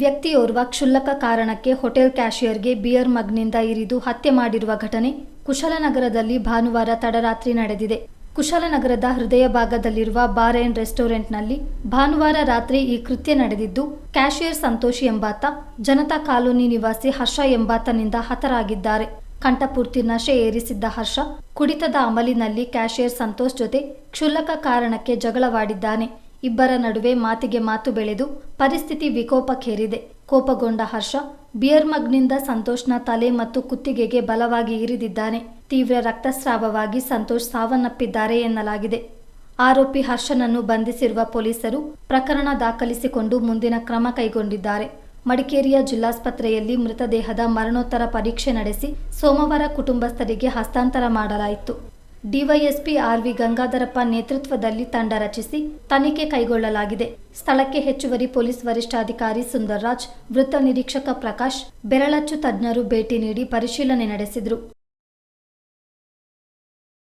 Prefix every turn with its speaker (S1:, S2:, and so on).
S1: ವ್ಯಕ್ತಿಯೋರ್ವ ಕ್ಷುಲ್ಲಕ ಕಾರಣಕ್ಕೆ hotel ಕ್ಯಾಶಿಯರ್ಗೆ beer ಮಗ್ನಿಂದ ಇರಿದು ಹತ್ಯೆ ಮಾಡಿರುವ ಘಟನೆ ಕುಶಲನಗರದಲ್ಲಿ ಭಾನುವಾರ ತಡರಾತ್ರಿ ನಡೆದಿದೆ. ಕುಶಲನಗರದ ಹೃದಯ ಭಾಗದಲ್ಲಿರುವ ಬಾರ್ ಅಂಡ್ ರೆಸ್ಟೋರೆಂಟ್ನಲ್ಲಿ ಭಾನುವಾರ ರಾತ್ರಿ ಈ ಕೃತ್ಯ ನಡೆದಿದ್ದು, ಕ್ಯಾಶಿಯರ್ ಸಂತೋಷ್ ಎಂಬಾತ, ಜನತಾ ಕಾಲೋನಿ ನಿವಾಸಿ ಹರ್ಷ ಎಂಬಾತನಿಂದ ಹತರಾಗಿದ್ದಾರೆ. ಕಂಠಪೂರ್ತಿ ನಶೆ ಏರಿಸಿದ್ದ ಹರ್ಷ, ಕುಡಿತದ ಅಮಲಿನಲ್ಲಿ ಕ್ಯಾಶಿಯರ್ ಸಂತೋಷ್ ಜೊತೆ ಕ್ಷುಲ್ಲಕ ಕಾರಣಕ್ಕೆ ಜಗಳವಾಡಿದ್ದಾನೆ. ಇಬ್ಬರ ನಡುವೆ ಮಾತಿಗೆ ಮಾತು ಬೆಳೆದು ಪರಿಸ್ಥಿತಿ ವಿಕೋಪಕ್ಕೇರಿದೆ. ಕೋಪಗೊಂಡ ಹರ್ಷ, ಬಿಯರ್ ಮಗ್ನಿಂದ ಸಂತೋಷ್ನ ತಲೆ ಮತ್ತು ಕುತ್ತಿಗೆಗೆ ಬಲವಾಗಿ ಇರಿದಿದ್ದಾನೆ. ತೀವ್ರ ರಕ್ತಸ್ರಾವವಾಗಿ ಸಂತೋಷ್ ಸಾವನ್ನಪ್ಪಿದ್ದಾರೆ ಎನ್ನಲಾಗಿದೆ. ಆರೋಪಿ ಹರ್ಷನನ್ನು ಬಂಧಿಸಿರುವ ಪೊಲೀಸರು ಪ್ರಕರಣ ದಾಖಲಿಸಿಕೊಂಡು ಮುಂದಿನ ಕ್ರಮ ಕೈಗೊಂಡಿದ್ದಾರೆ. ಮಡಿಕೇರಿಯ ಜಿಲ್ಲಾಸ್ಪತ್ರೆಯಲ್ಲಿ ಮೃತದೇಹದ ಮರಣೋತ್ತರ ಪರೀಕ್ಷೆ ನಡೆಸಿ ಸೋಮವಾರ ಕುಟುಂಬಸ್ಥರಿಗೆ ಹಸ್ತಾಂತರ ಮಾಡಲಾಯಿತು. ಡಿವೈಎಸ್ಪಿ ಆರ್ವಿ ಗಂಗಾಧರಪ್ಪ ನೇತೃತ್ವದಲ್ಲಿ ತಂಡ ರಚಿಸಿ ತನಿಖೆ ಕೈಗೊಳ್ಳಲಾಗಿದೆ. ಸ್ಥಳಕ್ಕೆ ಹೆಚ್ಚುವರಿ ಪೊಲೀಸ್ ವರಿಷ್ಠಾಧಿಕಾರಿ ಸುಂದರ್ರಾಜ್, ವೃತ್ತ ನಿರೀಕ್ಷಕ ಪ್ರಕಾಶ್, ಬೆರಳಚ್ಚು ತಜ್ಞರು ಭೇಟಿ ನೀಡಿ ಪರಿಶೀಲನೆ ನಡೆಸಿದರು.